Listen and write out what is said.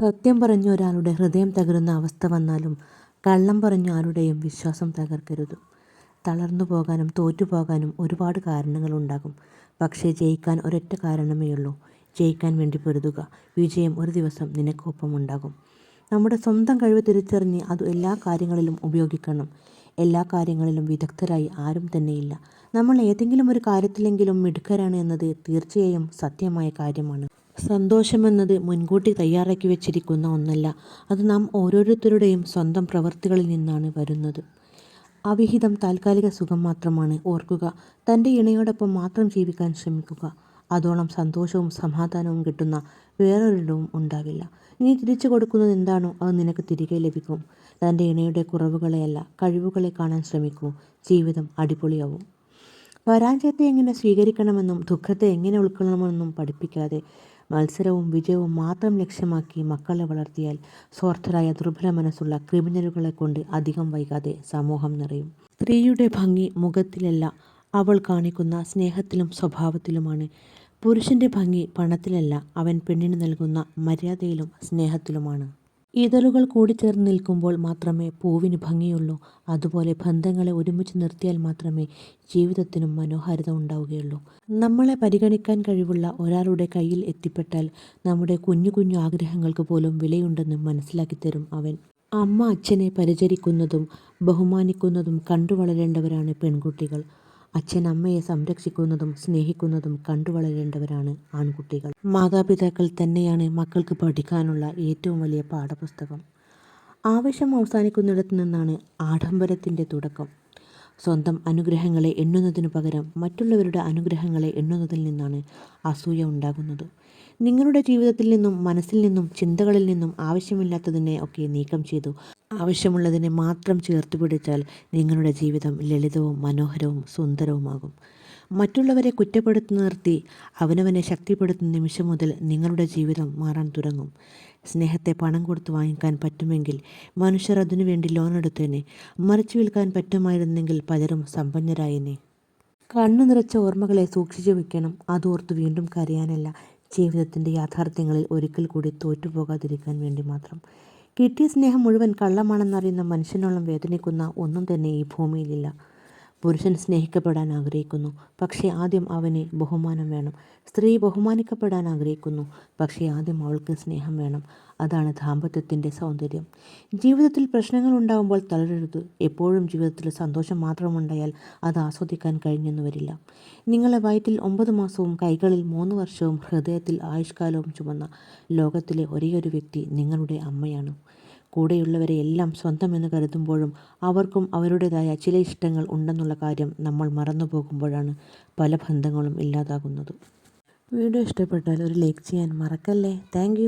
സത്യം പറഞ്ഞ ഒരാളുടെ ഹൃദയം തകരുന്ന അവസ്ഥ വന്നാലും കള്ളം പറഞ്ഞ ആരുടെയും വിശ്വാസം തകർക്കരുത്. തളർന്നു പോകാനും തോറ്റുപോകാനും ഒരുപാട് കാരണങ്ങളുണ്ടാകും പക്ഷേ ജയിക്കാൻ ഒരൊറ്റ കാരണമേയുള്ളൂ ജയിക്കാൻ വേണ്ടി പൊരുതുക. വിജയം ഒരു ദിവസം നിനക്കൊപ്പം ഉണ്ടാകും. നമ്മുടെ സ്വന്തം കഴിവ് തിരിച്ചറിഞ്ഞ് അത് എല്ലാ കാര്യങ്ങളിലും ഉപയോഗിക്കണം. എല്ലാ കാര്യങ്ങളിലും വിദഗ്ധരായി ആരും തന്നെയില്ല. നമ്മൾ ഏതെങ്കിലും ഒരു കാര്യത്തിലെങ്കിലും മിടുക്കരാണ് എന്നത് തീർച്ചയായും സത്യമായ കാര്യമാണ്. സന്തോഷമെന്നത് മുൻകൂട്ടി തയ്യാറാക്കി വെച്ചിരിക്കുന്ന ഒന്നല്ല. അത് നാം ഓരോരുത്തരുടെയും സ്വന്തം പ്രവൃത്തികളിൽ നിന്നാണ് വരുന്നത്. അവിഹിതം താൽക്കാലിക സുഖം മാത്രമാണ് ഓർക്കുക. തന്റെ ഇണയോടൊപ്പം മാത്രം ജീവിക്കാൻ ശ്രമിക്കുക. അതോളം സന്തോഷവും സമാധാനവും കിട്ടുന്ന വേറൊരിടവും ഉണ്ടാവില്ല നീ തിരിച്ചു കൊടുക്കുന്നത് എന്താണോ അത് നിനക്ക് തിരികെ ലഭിക്കും. തന്റെ ഇണയുടെ കുറവുകളെയല്ല കഴിവുകളെ കാണാൻ ശ്രമിക്കൂ. ജീവിതം അടിപൊളിയാവും. പരാജയത്തെ എങ്ങനെ സ്വീകരിക്കണമെന്നും ദുഃഖത്തെ എങ്ങനെ ഉൾക്കൊള്ളണമെന്നും പഠിപ്പിക്കാതെ മത്സരവും വിജയവും മാത്രം ലക്ഷ്യമാക്കി മക്കളെ വളർത്തിയാൽ സ്വാർത്ഥരായ ദുർബല മനസ്സുള്ള ക്രിമിനലുകളെ കൊണ്ട് അധികം വൈകാതെ സമൂഹം നിറയും. സ്ത്രീയുടെ ഭംഗി മുഖത്തിലല്ല അവൾ കാണിക്കുന്ന സ്നേഹത്തിലും സ്വഭാവത്തിലുമാണ്. പുരുഷന്റെ ഭംഗി പണത്തിലല്ല അവൻ പെണ്ണിന് നൽകുന്ന മര്യാദയിലും സ്നേഹത്തിലുമാണ്. ഇതളുകൾ കൂടിച്ചേർന്ന് നിൽക്കുമ്പോൾ മാത്രമേ പൂവിന് ഭംഗിയുള്ളൂ. അതുപോലെ ബന്ധങ്ങളെ ഒരുമിച്ച് നിർത്തിയാൽ മാത്രമേ ജീവിതത്തിനും മനോഹാരിത ഉണ്ടാവുകയുള്ളൂ. നമ്മളെ പരിഗണിക്കാൻ കഴിവുള്ള ഒരാളുടെ കയ്യിൽ എത്തിപ്പെട്ടാൽ നമ്മുടെ കുഞ്ഞു കുഞ്ഞു ആഗ്രഹങ്ങൾക്ക് പോലും വിലയുണ്ടെന്ന് മനസ്സിലാക്കി തരും അവൻ. അമ്മ അച്ഛനെ പരിചരിക്കുന്നതും ബഹുമാനിക്കുന്നതും കണ്ടു വളരേണ്ടവരാണ് പെൺകുട്ടികൾ. അച്ഛൻ അമ്മയെ സംരക്ഷിക്കുന്നതും സ്നേഹിക്കുന്നതും കണ്ടുവളരേണ്ടവരാണ് ആൺകുട്ടികൾ. മാതാപിതാക്കൾ തന്നെയാണ് മക്കൾക്ക് പഠിക്കാനുള്ള ഏറ്റവും വലിയ പാഠപുസ്തകം. ആവശ്യം അവസാനിക്കുന്നിടത്തു നിന്നാണ് ആഡംബരത്തിന്റെ തുടക്കം. സ്വന്തം അനുഗ്രഹങ്ങളെ എണ്ണുന്നതിനു പകരം മറ്റുള്ളവരുടെ അനുഗ്രഹങ്ങളെ എണ്ണുന്നതിൽ നിന്നാണ് അസൂയ ഉണ്ടാകുന്നത്. നിങ്ങളുടെ ജീവിതത്തിൽ നിന്നും മനസ്സിൽ നിന്നും ചിന്തകളിൽ നിന്നും ആവശ്യമില്ലാത്തതിനെ ഒക്കെ നീക്കം ചെയ്തു. ആവശ്യമുള്ളതിനെ മാത്രം ചേർത്ത് പിടിച്ചാൽ നിങ്ങളുടെ ജീവിതം ലളിതവും മനോഹരവും സുന്ദരവുമാകും. മറ്റുള്ളവരെ കുറ്റപ്പെടുത്തി നിർത്തി അവനവനെ ശക്തിപ്പെടുത്തുന്ന നിമിഷം മുതൽ നിങ്ങളുടെ ജീവിതം മാറാൻ തുടങ്ങും. സ്നേഹത്തെ പണം കൊടുത്ത് വാങ്ങിക്കാൻ പറ്റുമെങ്കിൽ മനുഷ്യർ അതിനു വേണ്ടി ലോൺ എടുത്തേനെ. മറിച്ചു വിൽക്കാൻ പറ്റുമായിരുന്നെങ്കിൽ പലരും സമ്പന്നരായേനെ. കണ്ണു നിറച്ച ഓർമ്മകളെ സൂക്ഷിച്ചു വെക്കണം. അതോർത്ത് വീണ്ടും കരയാനല്ല. ജീവിതത്തിന്റെ യാഥാർത്ഥ്യങ്ങളിൽ ഒരിക്കൽ കൂടി തോറ്റുപോകാതിരിക്കാൻ വേണ്ടി മാത്രം. കിട്ടിയ സ്നേഹം മുഴുവൻ കള്ളമാണെന്നറിയുന്ന മനുഷ്യനോളം വേദനിക്കുന്ന ഒന്നും തന്നെ ഈ ഭൂമിയിലില്ല. പുരുഷൻ സ്നേഹിക്കപ്പെടാൻ ആഗ്രഹിക്കുന്നു. പക്ഷേ ആദ്യം അവന് ബഹുമാനം വേണം. സ്ത്രീ ബഹുമാനിക്കപ്പെടാൻ ആഗ്രഹിക്കുന്നു. പക്ഷേ ആദ്യം അവൾക്ക് സ്നേഹം വേണം. അതാണ് ദാമ്പത്യത്തിന്റെ സൗന്ദര്യം. ജീവിതത്തിൽ പ്രശ്നങ്ങൾ ഉണ്ടാകുമ്പോൾ തളരരുത്. എപ്പോഴും ജീവിതത്തിൽ സന്തോഷം മാത്രമുണ്ടായാൽ അത് ആസ്വദിക്കാൻ കഴിഞ്ഞെന്ന് വരില്ല. നിങ്ങളെ വയറ്റിൽ ഒമ്പത് മാസവും കൈകളിൽ മൂന്ന് വർഷവും ഹൃദയത്തിൽ ആയുഷ്കാലവും ചുമന്ന ലോകത്തിലെ ഒരേയൊരു വ്യക്തി നിങ്ങളുടെ അമ്മയാണ്. കൂടെയുള്ളവരെ എല്ലാം സ്വന്തമെന്ന് കരുതുമ്പോഴും അവർക്കും അവരുടേതായ ചില ഇഷ്ടങ്ങൾ ഉണ്ടെന്നുള്ള കാര്യം നമ്മൾ മറന്നു പോകുമ്പോഴാണ് പല ബന്ധങ്ങളും ഇല്ലാതാകുന്നത്. വീഡിയോ ഇഷ്ടപ്പെട്ടാൽ ഒരു ലൈക്ക് ചെയ്യാൻ മറക്കല്ലേ? താങ്ക്